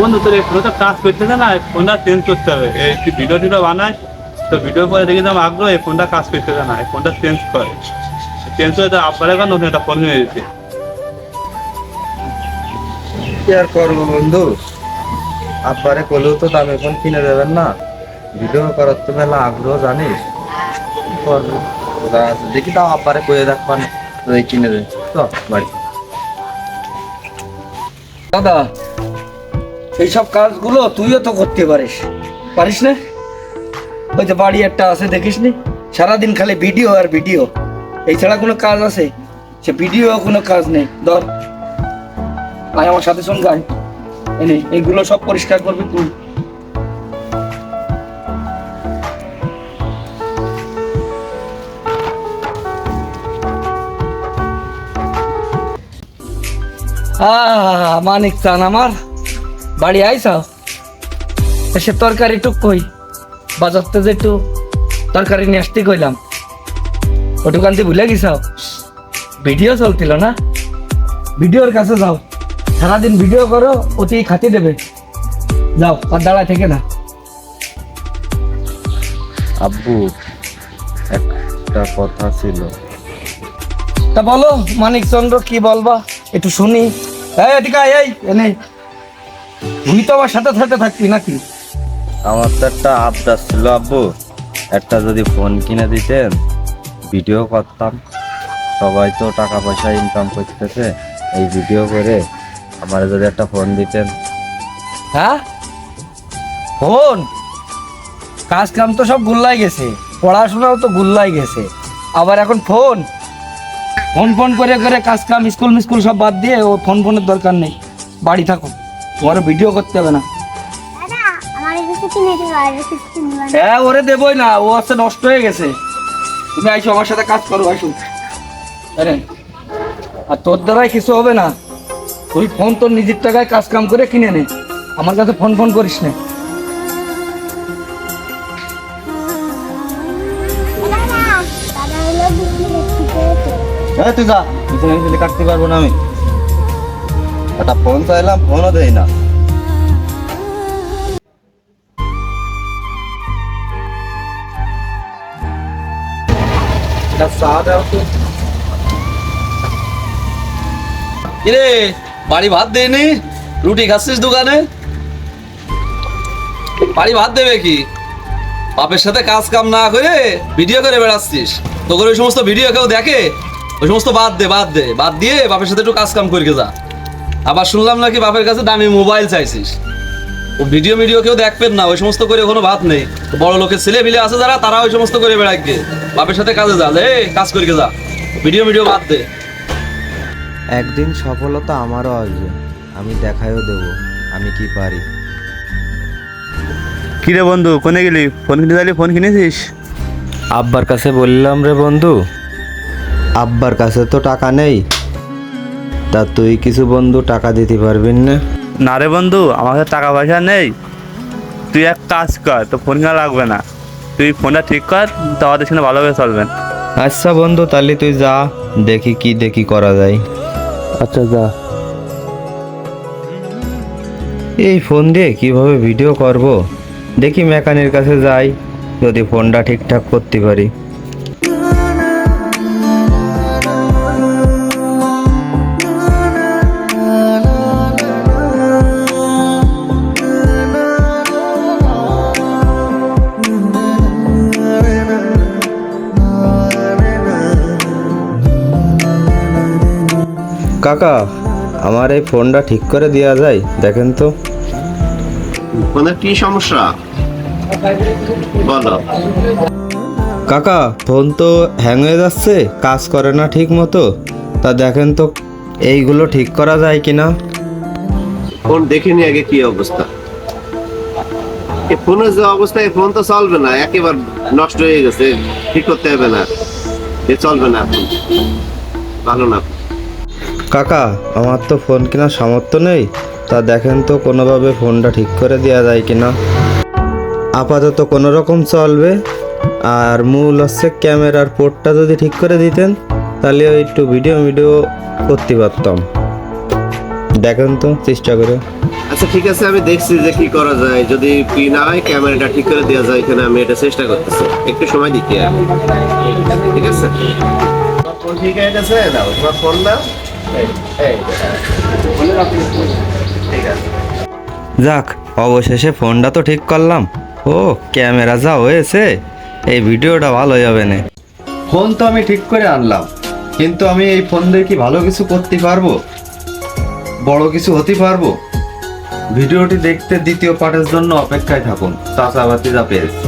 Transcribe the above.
বন্ধু, তোর ফোনটা কাজ করতেছে না ফোনটা চেঞ্জ করতে হবে। তুই ভিডিও টিডিও বানাস তো ভিডিও পরে দেখে যেমন আগ্রহ, এই ফোনটা কাজ করতেছে না, এই ফোনটা চেঞ্জ করে। চেঞ্জ করে তো আব্বার এখন নতুন একটা ফোন হয়ে যেতে কি আর করব বন্ধু? আব্বারে কলেও তো দামে ফোন কিনে দেবেন না। ভিডিও করার তো মেলা আগ্রহ, জানিস? করব? দেখি তাও আব্বারে কয়ে দেখবান ওই কিনে দে তো বাড়ি। দাদা এইসব কাজগুলো তুইও তো করতে পারিস। পারিস না? ওই যে বাড়ি একটা আছে দেখিস নি সারাদিন খালি ভিডিও আর ভিডিও। এই ছাড়া কোনো কাজ আছে? সে ভিডিও কোনো কাজ নেই। ধর, আয় আমার সাথে সঙ্গে আয়। এনে, এইগুলো সব পরিষ্কার করবি তুই। মানিক চান আমার। বাড়ি আইসাও সে তরকারি টুক কই। বাজারতে যে একটু তরকারি নিয়ে আসতে কইলাম। ওটুক আনতে ভুলে গেছাও ভিডিও চলছিল না? ভিডিওর কাছে যাও। সারাদিন ভিডিও করো অতি খাতি দেবে। যাও আর দাঁড়ায় থেকে না। আব্বু একটা কথা ছিল। তা বলো মানিক চন্দ্র কি বলবা? একটু শুনি। এই এদিকে এই এনে। তুই তো আমার সাথে সাথে থাকবি নাকি? আমার তো একটা আবদার ছিল আব্বু। একটা যদি ফোন কিনে দিতেন ভিডিও করতাম। সবাই তো টাকা পয়সা ইনকাম করতেছে এই ভিডিও করে আমার যদি একটা ফোন দিতেন। হ্যাঁ? ফোন? কাজ কাম তো সব গুল্লাই গেছে পড়াশোনাও তো গুল্লাই গেছে। আবার এখন ফোন? ফোন ফোন করে করে কাজ কাম স্কুল মিস্কুল সব বাদ দিয়ে ও ফোন ফোনের দরকার নেই। বাড়ি থাকো তোমার ভিডিও করতে হবে না। হ্যাঁ ওরে দেবই না ও আছে নষ্ট হয়ে গেছে। তুমি আইসো আমার সাথে কাজ করো আইসো। আরে আর তোর দ্বারাই কিছু হবে না। তুই ফোন তোর নিজের টাকায় কাজ কাম করে কিনে নে। আমার কাছে ফোন ফোন করিস না। হ্যাঁ তুই যা কাটতে পারব না আমি। একটা ফোন চাইলাম, ফোনও না। কিরে, বাড়ি ভাত দেয়নি রুটি খাচ্ছিস দোকানে? বাড়ি ভাত দেবে কি? বাপের সাথে কাজ কাম না করে ভিডিও করে বেড়াচ্ছিস। তোকে ওই সমস্ত ভিডিও কেউ দেখে? ওই সমস্ত বাদ দে বাদ দে। বাদ দিয়ে বাপের সাথে একটু কাজ কাম করে যা। আবার শুনলাম নাকি বাপের কাছে দামি মোবাইল চাইছিস? ও ভিডিও ভিডিও কেউ দেখবেন না ওই সমস্ত করে কোনো ভাত নেই। বড় লোকের ছেলে মিলে আছে যারা তারা ওই সমস্ত করে বেড়াকে বাপের সাথে কাজে যা লে কাজ করে যা। ভিডিও ভিডিও বাদ দে। একদিন সফলতা আমারও আসবে আমি দেখাইও দেব আমি কি পারি। কি রে বন্ধু কোনে গেলি? ফোন কিনে দিলি ফোন কিনেছিস? আব্বার কাছে বললাম রে বন্ধু। আব্বার কাছে তো টাকা নেই তা তুই কিছু বন্ধু টাকা দিতে পারবি না? না রে বন্ধু আমার কাছে টাকা পয়সা নেই। তুই এক কাজ কর তো ফোন কেনা লাগবে না? তুই ফোনটা ঠিক কর তো আমাদের সঙ্গে ভালোভাবে চলবেন আচ্ছা বন্ধু তাহলে তুই যা দেখি কি দেখি করা যায়। আচ্ছা যা। এই ফোন দিয়ে কীভাবে ভিডিও করব? দেখি মেকানির কাছে যাই যদি ফোনটা ঠিকঠাক করতে পারি। কাকা আমার এই ফোনটা ঠিক করে দেওয়া যায় দেখেন তো। ফোনের কি সমস্যা? বলো। কাকা ফোন তো হ্যাং হয়ে যাচ্ছে কাজ করে না ঠিক মতো। তা দেখেন তো এইগুলো ঠিক করা যায় কিনা? ফোন দেখিনি আগে কি অবস্থা। এই ফোনের যে অবস্থা এই ফোন তো চলবে না একেবারে নষ্ট হয়ে গেছে ঠিক করতে হবে না। এ চলবে না ভালো না। কাকা আমার তো ফোন কেনার সামর্থ্য নেই। তা দেখেন তো কোনোভাবে ফোনটা ঠিক করে দেওয়া যায় কিনা। আপাতত কোনো রকম চলবে। আর মূল হচ্ছে ক্যামেরার পোর্টটা যদি ঠিক করে দিতেন তাহলে ওই একটু ভিডিও ভিডিও করতে পারতাম। দেখেন তো চেষ্টা করে। আচ্ছা ঠিক আছে আমি দেখছি যে কি করা যায়। যদি কি না হয় ক্যামেরাটা ঠিক করে দেওয়া যায় এখানে আমি এটা চেষ্টা করতেছি। একটু সময় দিতে ঠিক আছে? ফোন ঠিক দাও তোমার ফোন আছে যাক, অবশেষে ফোনটা তো ঠিক করলাম। ও, ক্যামেরা যা হয়েছে, এই ভিডিওটা ভালো যাবে না। ফোন তো আমি ঠিক করে আনলাম, কিন্তু আমি এই ফোন দিয়ে কি ভালো কিছু করতে পারব? বড় কিছু হতে পারব? ভিডিওটি দেখতে দ্বিতীয় পার্টের জন্য অপেক্ষায় থাকুন চাচাবাতি যা পেয়েছি।